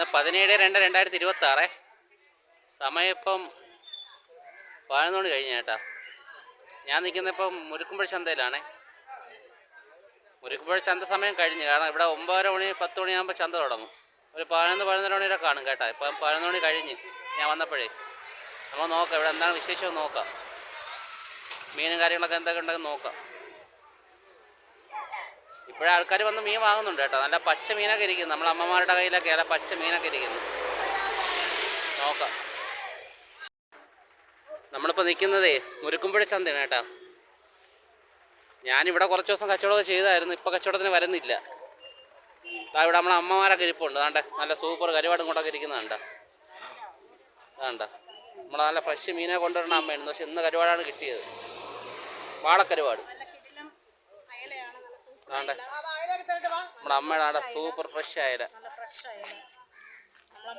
ഇന്ന് പതിനേഴ് രണ്ട് രണ്ടായിരത്തി ഇരുപത്തി ആറേ സമയം ഇപ്പം കഴിഞ്ഞ ചേട്ടാ ഞാൻ നിൽക്കുന്ന ഇപ്പം മുരുക്കുമ്പഴ ചന്തയിലാണേ. മുരുക്കുമ്പഴ ചന്ത സമയം കഴിഞ്ഞു. കാരണം ഇവിടെ ഒമ്പതര മണി പത്ത് മണിയാകുമ്പോൾ ചന്ത തുടങ്ങും. ഒരു പതിനൊന്ന് പതിനൊന്നര മണി വരെ കാണും കേട്ടോ. ഇപ്പം പതിനൊന്ന് മണി കഴിഞ്ഞ് ഞാൻ വന്നപ്പോഴേ. നമ്മൾ നോക്കാം. ഇവിടെ എന്താണ് വിശേഷം നോക്കാം. മീനും കാര്യങ്ങളൊക്കെ എന്തൊക്കെ ഉണ്ടെങ്കിൽ നോക്കാം. ഇപ്പോഴേ ആൾക്കാർ വന്ന് മീൻ വാങ്ങുന്നുണ്ട് കേട്ടോ. നല്ല പച്ച മീനൊക്കെ ഇരിക്കുന്നു. നമ്മളെ അമ്മമാരുടെ കയ്യിലൊക്കെ നല്ല പച്ച മീനൊക്കെ ഇരിക്കുന്നു. നോക്കാം. നമ്മളിപ്പോൾ നിൽക്കുന്നതേ മുരുക്കുമ്പുഴ ചന്തയാണ് കേട്ടോ. ഞാനിവിടെ കുറച്ച് ദിവസം കച്ചവടമൊക്കെ ചെയ്തായിരുന്നു. ഇപ്പോൾ കച്ചവടത്തിന് വരുന്നില്ല. അതാ ഇവിടെ നമ്മളെ അമ്മമാരൊക്കെ ഇരിപ്പുണ്ട്. അതാണ്ട് നല്ല സൂപ്പർ കരുവാടും കൊണ്ടൊക്കെ ഇരിക്കുന്നതാണ്ട അതാണ്ട നമ്മളെ നല്ല ഫ്രഷ് മീനെ കൊണ്ടുവരണ അമ്മയായിരുന്നു. പക്ഷെ ഇന്ന് കരുവാടാണ് കിട്ടിയത്. വാളക്കരുവാട്. അതാണ്ട് നമ്മുടെ അമ്മയുടെ ആടെ സൂപ്പർ ഫ്രഷ് നമ്മളെ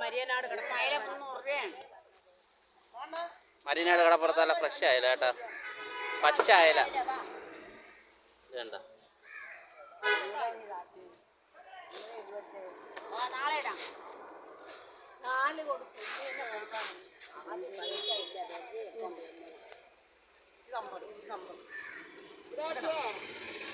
മരിയനാട് കടപ്പുറത്ത് നല്ല ഫ്രഷ് ആയില്ല കേട്ടോ. പച്ച അയല ഇതുണ്ട ഇത്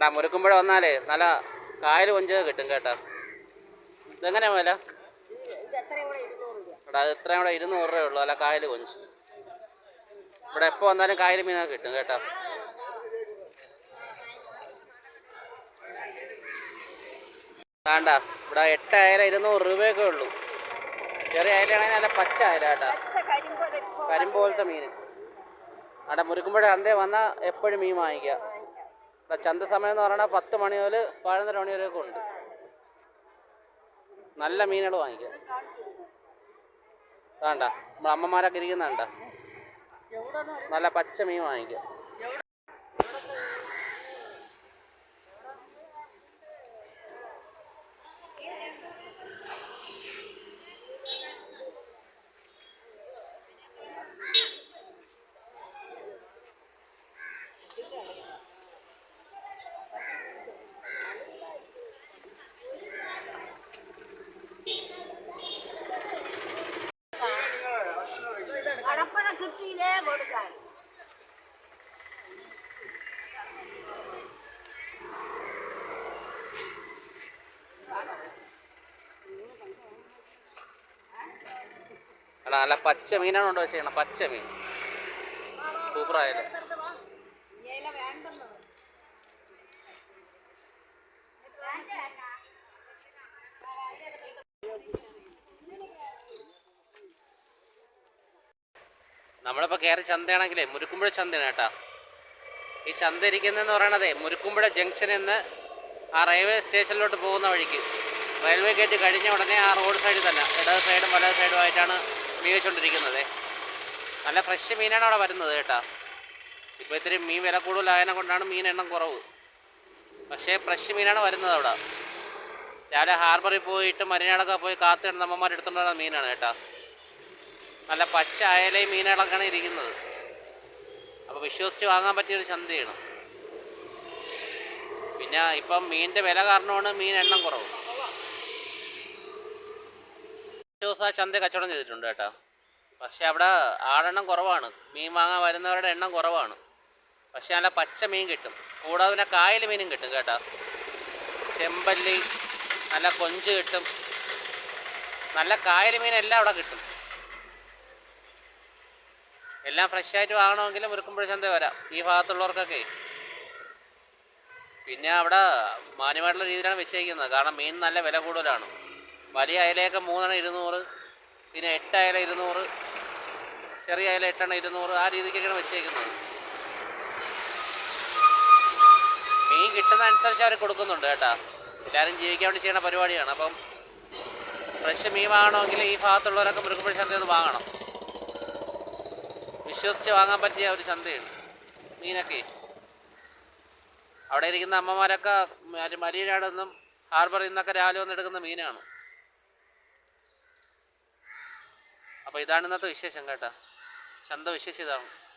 കേട്ടാ മുരുക്കുമ്പുഴ വന്നാലേ നല്ല കായൽ കൊഞ്ച് കിട്ടും കേട്ടോ. ഇതെങ്ങനെയാ വില? എടാ അത് ഇത്രയും കൂടെ ഇരുന്നൂറ് രൂപയേ ഉള്ളൂ അല്ല കായൽ കൊഞ്ച്. ഇവിടെ എപ്പോൾ വന്നാലും കായൽ മീനൊക്കെ കിട്ടും കേട്ടോ. വേണ്ട ഇവിടെ എട്ട് അയല ഇരുന്നൂറ് രൂപയൊക്കെ ഉള്ളൂ. ചെറിയ അയലയാണെങ്കിൽ നല്ല പച്ച അയല കേട്ടോ. കരിമ്പോലത്തെ മീൻ. അവിടെ മുരുക്കുമ്പോഴേ അന്തേ വന്നാൽ എപ്പോഴും മീൻ വാങ്ങിക്കുക ഇവിടെ ചന്ത സമയം എന്ന് പറഞ്ഞാൽ പത്ത് മണി മുതൽ പതിനൊന്നര മണി വരെയൊക്കെ ഉണ്ട്. നല്ല മീനുകൾ വാങ്ങിക്കാം. വേണ്ട നമ്മൾ അമ്മമാരൊക്കെ ഇരിക്കുന്നുണ്ട നല്ല പച്ച മീൻ വാങ്ങിക്കുക കടപ്പണ കിട്ടിയില്ലേ കൊടുക്കാൻ. അല്ല പച്ച മീനാണ് കൊണ്ടുവച്ചേക്കണം പച്ച മീൻ. സൂപ്പറായാലും ഇല നമ്മളിപ്പോൾ കയറി ചന്തയാണെങ്കിലേ മുരുക്കുമ്പുഴ ചന്തയാണ് കേട്ടോ. ഈ ചന്ത ഇരിക്കുന്നതെന്ന് പറയണതേ മുരുക്കുമ്പുഴ ജംഗ്ഷനിൽ നിന്ന് ആ റെയിൽവേ സ്റ്റേഷനിലോട്ട് പോകുന്ന വഴിക്ക്. റെയിൽവേ ഗേറ്റ് കഴിഞ്ഞ ഉടനെ ആ റോഡ് സൈഡിൽ തന്നെ ഇടത് സൈഡും വലത് സൈഡും ആയിട്ടാണ് മീൻ വെച്ചുകൊണ്ടിരിക്കുന്നത് നല്ല ഫ്രഷ് മീനാണ് അവിടെ വരുന്നത് കേട്ടോ. ഇപ്പോൾ ഇത്തിരി മീൻ വില കൂടുതലായതിനെ കൊണ്ടാണ് മീൻ എണ്ണം കുറവ്. പക്ഷേ ഫ്രഷ് മീനാണ് വരുന്നത് അവിടെ. രാവിലെ ഹാർബറിൽ പോയിട്ട് മരിനാടൊക്കെ പോയി കാത്തു കിടന്ന അമ്മമാർ എടുത്തുകൊണ്ടുള്ള മീനാണ് കേട്ടാ. നല്ല പച്ച അയലയും മീനുകളൊക്കെയാണ് ഇരിക്കുന്നത്. അപ്പോൾ വിശ്വസിച്ച് വാങ്ങാൻ പറ്റിയൊരു ചന്തയാണ്. പിന്നെ ഇപ്പം മീനിന്റെ വില കാരണമാണ് മീൻ എണ്ണം കുറവ്. ദിവസം ആ ചന്ത കച്ചവടം ചെയ്തിട്ടുണ്ട് കേട്ടോ. പക്ഷെ അവിടെ ആടെണ്ണം കുറവാണ്. മീൻ വാങ്ങാൻ വരുന്നവരുടെ എണ്ണം കുറവാണ്. പക്ഷെ നല്ല പച്ച മീൻ കിട്ടും. കൂടാതെ പിന്നെ കായൽ മീനും കിട്ടും കേട്ടോ. ചെമ്പല്ലി നല്ല കൊഞ്ച് കിട്ടും. നല്ല കായൽ മീൻ എല്ലാം അവിടെ കിട്ടും. എല്ലാം ഫ്രഷ് ആയിട്ട് വാങ്ങണമെങ്കിൽ മുരുക്കുമ്പുഴ ചന്ത വരാം. ഈ ഭാഗത്തുള്ളവർക്കൊക്കെ. പിന്നെ അവിടെ മാന്യമായിട്ടുള്ള രീതിയിലാണ് വെച്ചേക്കുന്നത് കാരണം മീൻ നല്ല വില കൂടുതലാണ്. വലിയ അയലയൊക്കെ മൂന്നെണ്ണം ഇരുന്നൂറ് പിന്നെ എട്ട് അയല ഇരുന്നൂറ് ചെറിയ അയല എട്ടെണ്ണം ഇരുന്നൂറ് ആ രീതിക്കൊക്കെയാണ് വെച്ചേക്കുന്നത് മീൻ കിട്ടുന്ന അനുസരിച്ച് അവർ കൊടുക്കുന്നുണ്ട് കേട്ടാ. എല്ലാവരും ജീവിക്കാൻ വേണ്ടി ചെയ്യുന്ന പരിപാടിയാണ്. അപ്പം ഫ്രഷ് മീൻ വാങ്ങണമെങ്കിൽ ഈ ഭാഗത്തുള്ളവരൊക്കെ നിന്ന് വാങ്ങണം. വിശ്വസിച്ച് വാങ്ങാൻ പറ്റിയ ഒരു ചന്തയാണ് മീനൊക്കെ. അവിടെ ഇരിക്കുന്ന അമ്മമാരൊക്കെ മരി- മരീനാട് നിന്നും ഹാർബറിൽ നിന്നൊക്കെ രാവിലെ വന്ന് എടുക്കുന്ന മീനാണ്. അപ്പോൾ ഇതാണ് ഇന്നത്തെ വിശേഷം കേട്ടോ. ചന്ത വിശേഷം ഇതാണ്